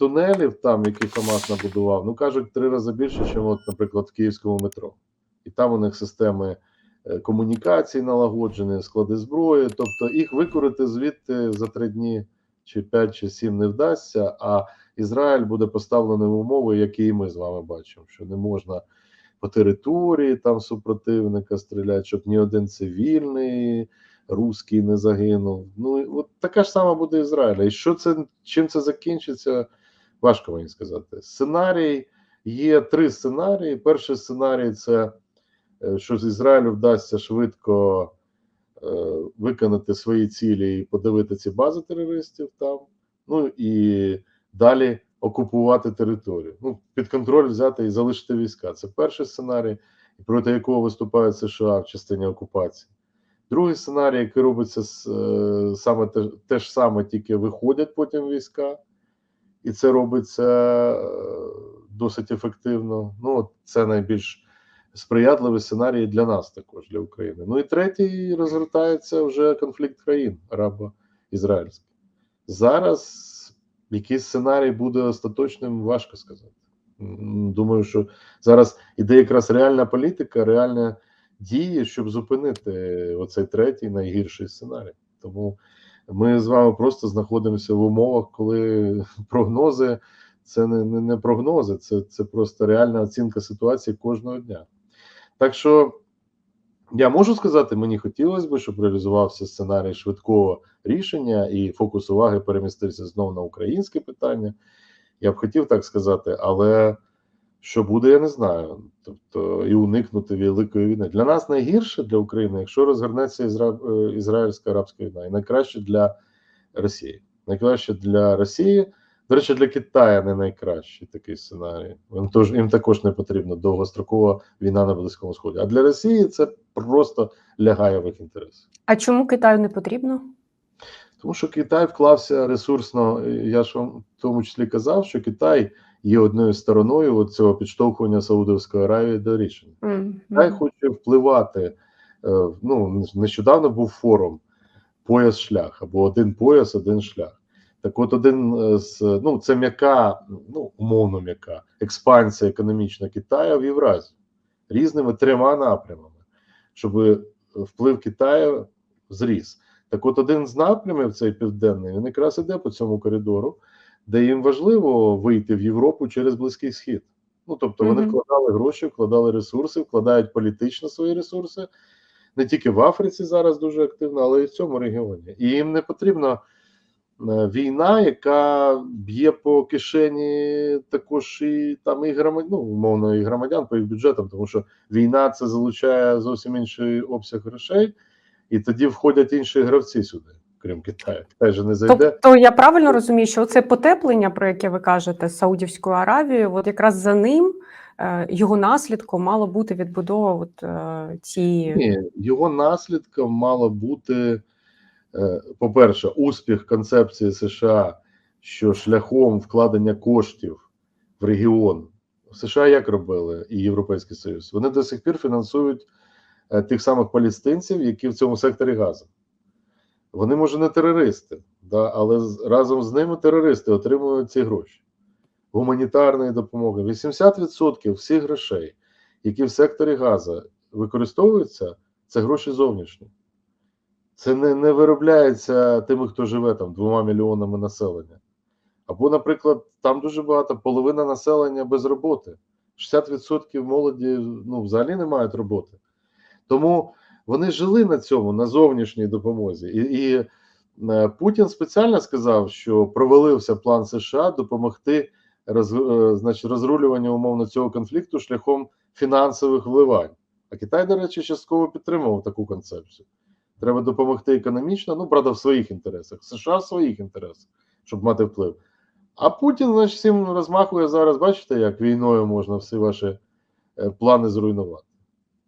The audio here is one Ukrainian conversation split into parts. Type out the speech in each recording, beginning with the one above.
тунелів, там, які Хамас набудував, ну кажуть, три рази більше, ніж, от, наприклад, в київському метро. І там у них системи е, комунікацій налагоджені, склади зброї. Тобто їх викорити звідти за три дні чи п'ять чи сім не вдасться. А Ізраїль буде поставлений в умови, які і ми з вами бачимо, що не можна по території там супротивника стріляти, щоб ні один цивільний русський не загинув. Ну от така ж сама буде Ізраїля. І що це чим це закінчиться? Важко мені сказати. Сценарій є три сценарії. Перший сценарій це е, що з Ізраїлю вдасться швидко е, виконати свої цілі і подавити ці бази терористів там. Ну і далі окупувати територію. Ну, під контроль взяти і залишити війська. Це перший сценарій, проти якого виступають США в частині окупації. Другий сценарій, який робиться е, саме те, те ж саме, тільки виходять потім війська, і це робиться е, досить ефективно. Ну, це найбільш сприятливий сценарій для нас також, для України. Ну і третій розгортається вже конфлікт країн арабо-ізраїльський. Зараз який сценарій буде остаточним, важко сказати. Думаю, що зараз іде якраз реальна політика, реальна дії, щоб зупинити оцей третій найгірший сценарій. Тому ми з вами просто знаходимося в умовах, коли прогнози це не, не, не прогнози, це, це просто реальна оцінка ситуації кожного дня. Так що я можу сказати, мені хотілося б, щоб реалізувався сценарій швидкого рішення і фокус уваги перемістився знову на українське питання. Я б хотів так сказати, але що буде, я не знаю. Тобто і уникнути великої війни. Для нас найгірше для України, якщо розгорнеться ізра... е, ізраїльська арабська війна, і найкраще для Росії. Найкраще для Росії. До речі, для Китаю не найкращий такий сценарій. Їм, тож, їм також не потрібна довгострокова війна на Близькому Сході. А для Росії це просто лягає в їх інтереси. А чому Китаю не потрібно? Тому що Китай вклався ресурсно. Я ж вам в тому числі казав, що Китай є одною стороною цього підштовхування Саудовської Аравії до рішення. Китай м. хоче впливати. е, Ну нещодавно був форум пояс шлях або один пояс, один шлях. Так, от один е, з ну це м'яка, ну умовно м'яка експансія економічна Китаю в Євразію різними трьома напрямами, щоб вплив Китаю зріс. Так, от один з напрямів, цей південний, він якраз іде по цьому коридору, де їм важливо вийти в Європу через Близький Схід. Ну тобто вони Мгм. вкладали гроші, вкладали ресурси, вкладають політично свої ресурси не тільки в Африці зараз дуже активно, але й в цьому регіоні. І їм не потрібна е, війна, яка б'є по кишені також і там і громадян, ну, умовно, і громадян по їх бюджетам, тому що війна це залучає зовсім інший обсяг грошей, і тоді входять інші гравці сюди, крім Китаю. Китай же не зайде. Тобто я правильно розумію, що це потеплення, про яке ви кажете, з Саудівською Аравією, от якраз за ним е, його наслідком мало бути відбудова от, е, цієї Ні, його наслідком мало бути, е, по-перше, успіх концепції США, що шляхом вкладення коштів в регіон США як робили і Європейський Союз, вони до сих пір фінансують тих самих палестинців, які в цьому секторі газу. Вони, може, не терористи, да, але разом з ними терористи отримують ці гроші. Гуманітарної допомоги. 80% всіх грошей, які в секторі газу використовуються, це гроші зовнішні. Це не, не виробляється тими, хто живе там двома мільйонами населення. Або, наприклад, там дуже багато, половина населення без роботи. 60% молоді ну, взагалі не мають роботи. Тому вони жили на цьому, на зовнішній допомозі. І, і е, Путін спеціально сказав, що провалився план США допомогти роз, е, значить, розрулюванню умовно цього конфлікту шляхом фінансових вливань. А Китай, до речі, частково підтримував таку концепцію. Треба допомогти економічно, ну правда, в своїх інтересах, США в своїх інтересах, щоб мати вплив. А Путін, значить, всім розмахує зараз, бачите, як війною можна всі ваші е, плани зруйнувати.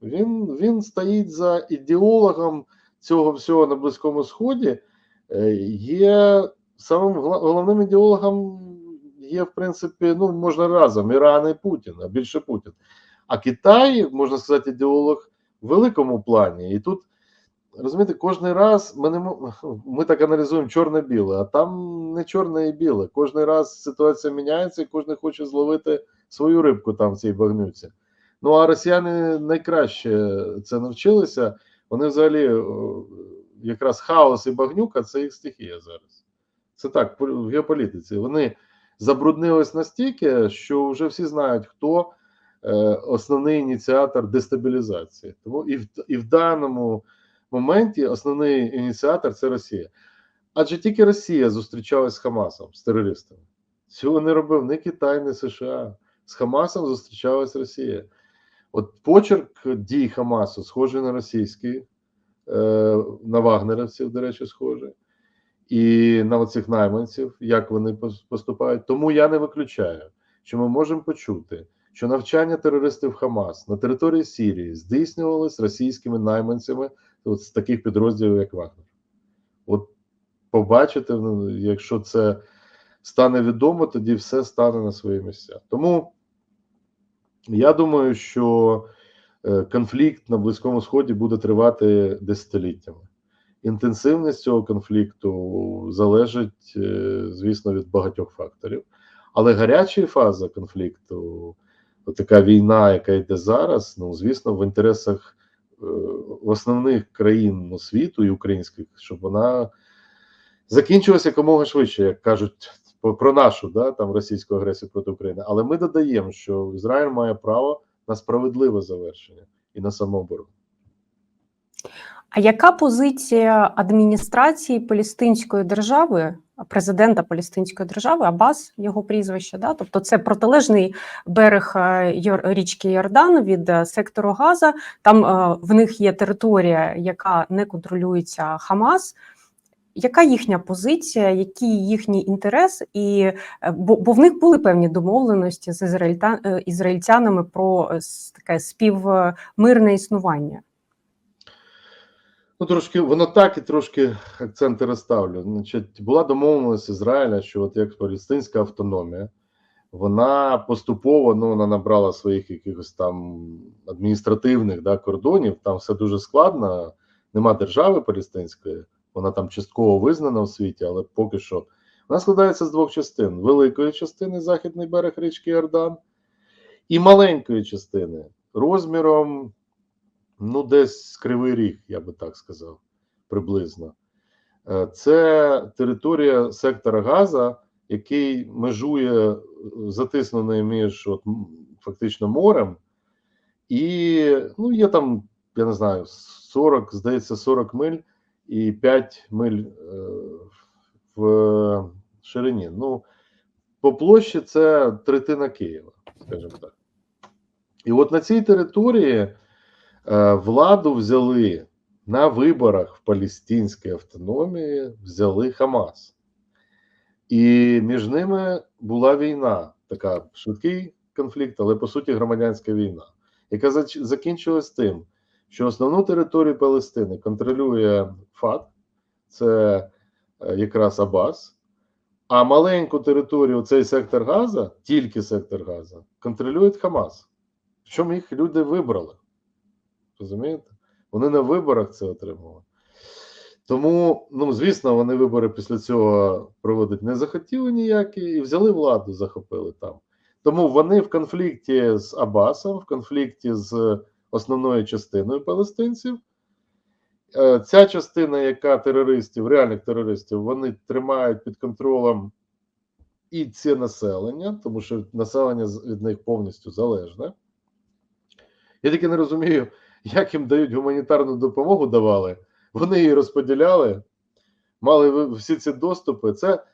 Він, він стоїть за ідеологом цього всього на Близькому Сході. Е, Є самим головним ідеологом є, в принципі, ну, можна разом Іран і Путін, а більше Путін. А Китай, можна сказати, ідеолог в великому плані. І тут розумієте, кожен раз ми, не, ми так аналізуємо чорне-біле, а там не чорне і біле. Кожен раз ситуація міняється, і кожен хоче зловити свою рибку там в цій багнюці. Ну а росіяни найкраще це навчилися. Вони взагалі якраз хаос і багнюка це їх стихія зараз. Це так, в геополітиці. Вони забруднились настільки, що вже всі знають, хто е, основний ініціатор дестабілізації. Тому і в, і в даному моменті основний ініціатор це Росія. Адже тільки Росія зустрічалась з Хамасом, з терористами. Цього не робив ні Китай, ні США. З Хамасом зустрічалась Росія. От почерк дій Хамасу схожий на російський, е, на вагнерівців, до речі, схожий, і на оцих найманців, як вони поступають. Тому я не виключаю, що ми можемо почути, що навчання терористів Хамас на території Сірії здійснювалось російськими найманцями от з таких підрозділів, як Вагнер. От побачите, ну, якщо це стане відомо, тоді все стане на свої місця. Тому я думаю, що е, конфлікт на Близькому Сході буде тривати десятиліттями. Інтенсивність цього конфлікту залежить, е, звісно, від багатьох факторів. Але гаряча фаза конфлікту, така війна, яка йде зараз, ну звісно, в інтересах е, основних країн світу і українських, щоб вона закінчилася якомога швидше, як кажуть про нашу да, там російську агресію проти України. Але ми додаємо, що Ізраїль має право на справедливе завершення і на самооборону. А яка позиція адміністрації Палестинської держави, президента Палестинської держави, Абас, його прізвище? Да? Тобто це протилежний берег е, річки Йордан від е, сектору Газа. Там е, в них є територія, яка не контролюється Хамас. Яка їхня позиція, який їхній інтерес, і е, бо, бо в них були певні домовленості з ізраїльта, е, ізраїльтянами про е, таке співмирне існування? Ну, трошки воно так і трошки акценти розставлю. Значить, була домовленість Ізраїля, що от як палестинська автономія, вона поступово ну, вона набрала своїх якихось там адміністративних да, кордонів. Там все дуже складно. Нема держави палестинської, вона там частково визнана в світі, але поки що вона складається з двох частин: великої частини західний берег річки Йордан, і маленької частини розміром ну, десь кривий ріг, я би так сказав, приблизно. Е, Це територія сектора Газа, який межує е, затиснений між от, фактично морем, і ну, є там, я не знаю, 40, здається, 40 миль і 5 миль е, в ширині. Ну, по площі це третина Києва, скажімо так. І от на цій території е, владу взяли на виборах в Палестинській автономії, взяли Хамас. І між ними була війна, така швидкий конфлікт, але по суті громадянська війна, яка закінчилась тим, що основну територію Палестини контролює ФАТ, це е, якраз Абас, а маленьку територію, цей сектор Газа, тільки сектор Газа, контролює Хамас. Причому їх люди вибрали. Розумієте? Вони на виборах це отримали. Тому, ну, звісно, вони вибори після цього проводити не захотіли ніякі і взяли владу, захопили там. Тому вони в конфлікті з Абасом, в конфлікті з основною частиною палестинців. Е, Ця частина, яка терористів, реальних терористів, вони тримають під контролем і це населення, тому що населення від них повністю залежне. Я тільки не розумію, як їм дають гуманітарну допомогу давали. Вони її розподіляли, мали всі ці доступи. Це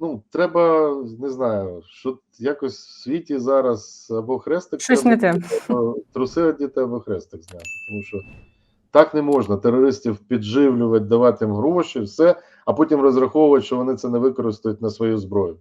ну, треба, не знаю, що якось в світі зараз або хрестик, Щось не те. або труси одіти, або хрестик зняти. Тому що так не можна терористів підживлювати, давати їм гроші, все, а потім розраховувати, що вони це не використають на свою зброю.